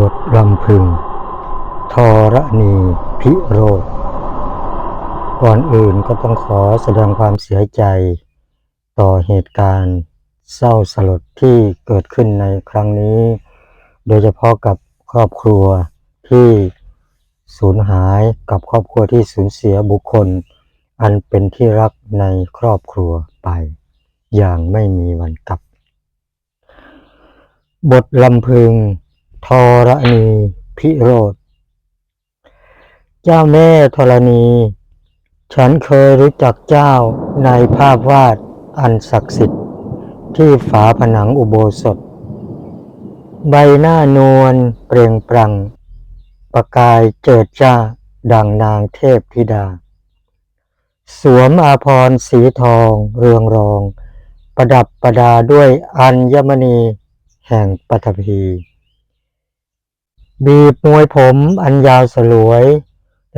บทลำพึง ทรณีพิโรธก่อนอื่นก็ต้องขอแสดงความเสียใจ ต่อเหตุการณ์เศร้าสลดที่เกิดขึ้นในครั้งนี้ โดยเฉพาะกับครอบครัวที่สูญหายกับครอบครัวที่สูญเสียบุคคล อันเป็นที่รักในครอบครัวไป อย่างไม่มีวันกลับ บทลำพึง ทรณีพิโรธ เจ้าแม่ธรณี ฉันเคยรู้จักเจ้าในภาพวาดอันศักดิ์สิทธิ์ ที่ฝาผนังอุโบสถ ใบหน้านวลเปล่งปลั่ง ประกายเจิดจ้าดังนางเทพธิดา สวมอาภรณ์สีทองเรืองรอง ประดับประดาด้วยอัญมณีแห่งปฐพี บีบมวยผมอันยาวสลวย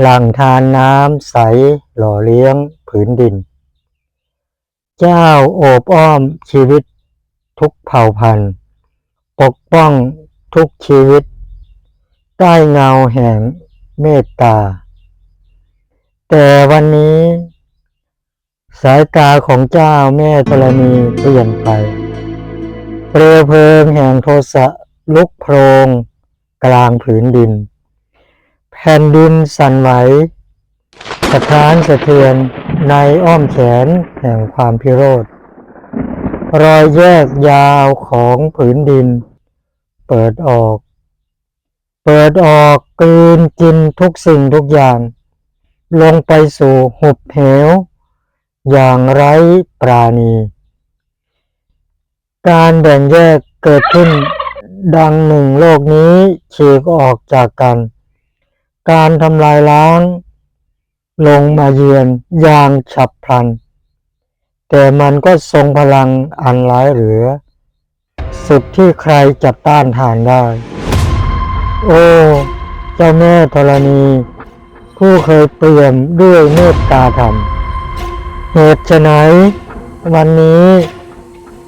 หลังทานน้ำใสหล่อเลี้ยงผืนดิน เจ้าโอบอ้อมชีวิตทุกเผ่าพันธุ์ ปกป้องทุกชีวิต ใต้เงาแห่งเมตตา แต่วันนี้ สายตาของเจ้าแม่ธรณีเปลี่ยนไป เปลวเพลิงแห่งโทสะลุกโพรง กลางผืนดิน แผ่นดินสั่นไหวสะท้านสะเทือนในอ้อมแขนแห่งความพิโรธ รอยแยกยาวของผืนดิน เปิดออก เปิดออกกลืนกินทุกสิ่งทุกอย่าง ลงไปสู่หุบเหว อย่างไร้ปราณี การแบ่งแยกเกิดขึ้น ดังหนึ่งโลกนี้ฉีกออกจากกัน การทำลายล้าง ลงมาเยือนอย่างฉับพลัน แต่มันก็ทรงพลังอันร้ายเหลือ สุดที่ใครจะต้านทานได้ โอ้เจ้าแม่ธรณี ผู้เคยเปลี่ยมด้วยเมตตาธรรม เหตุไฉนวันนี้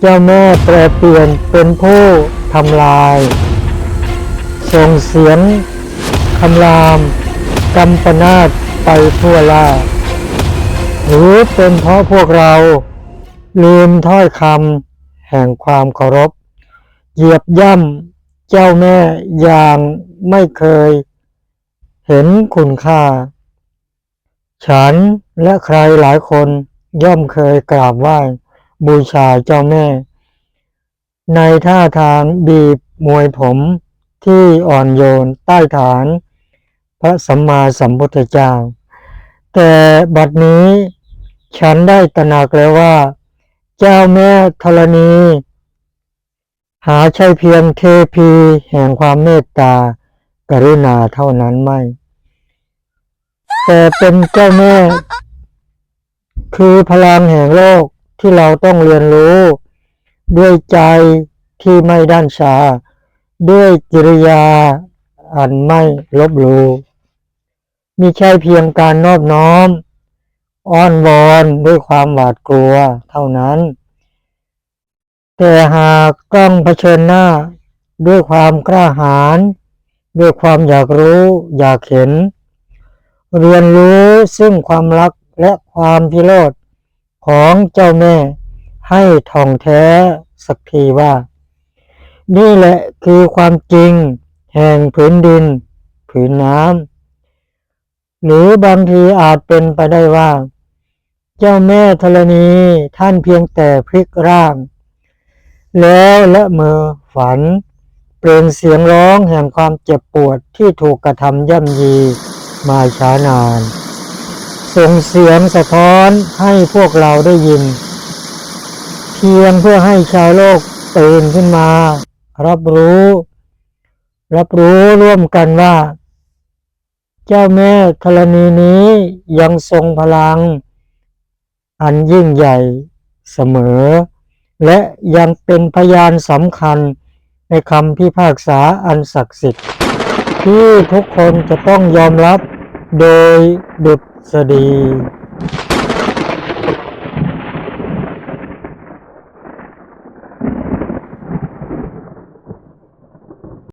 เจ้าแม่แปรเปลี่ยนเป็นผู้ ทำลาย ส่งเสียงคำรามกำปนาตไปทั่วล่าหรือเป็นเพราะพวกเรา ลืมถ้อยคำแห่งความเคารพ เหยียบย่ำเจ้าแม่อย่างไม่เคย เห็นคุณค่า ฉันและใครหลายคนย่อมเคยกราบไหว้บูชาเจ้าแม่ ในท่าทางบีบมวยผมที่อ่อนโยนใต้ฐาน พระสัมมาสัมพุทธเจ้า แต่บัดนี้ฉันได้ตระหนักแล้วว่า เจ้าแม่ธรณี หาใช่เพียงเทพีแห่งความเมตตากรุณาเท่านั้นไม่ แต่เป็นเจ้าแม่ คือพลังแห่งโลกที่เราต้องเรียนรู้ ด้วยใจที่ไม่ด้านชา ด้วยกิริยาอันไม่ลบหลู่มิใช่เพียงการนอบน้อม อ้อนวอนด้วยความหวาดกลัวเท่านั้น แต่หากต้องเผชิญหน้าด้วยความกล้าหาญด้วยความอยากรู้อยากเห็น เรียนรู้ซึ่งความรักและความพิโรธของเจ้าแม่ ให้ท่องแท้สักทีว่า นี่แหละคือความจริง แห่งผืนดิน ผืนน้ำหรือบางทีอาจเป็นไปได้ว่า เจ้าแม่ธรณีท่านเพียงแต่พลิกร่าง แล้วและเมือฝัน เปล่งเสียงร้องแห่งความเจ็บปวดที่ถูกกระทำย่ำยีมาช้านานส่งเสียงสะท้อนให้พวกเราได้ยิน เพียงเพื่อให้ชาวโลกตื่นขึ้นมา รับรู้ รับรู้ร่วมกันว่า เจ้าแม่ธรณีนี้ยังทรงพลัง อันยิ่งใหญ่เสมอ และยังเป็นพยานสำคัญในคำพิพากษาอันศักดิ์สิทธิ์ ที่ทุกคนจะต้องยอมรับโดยดุษฎี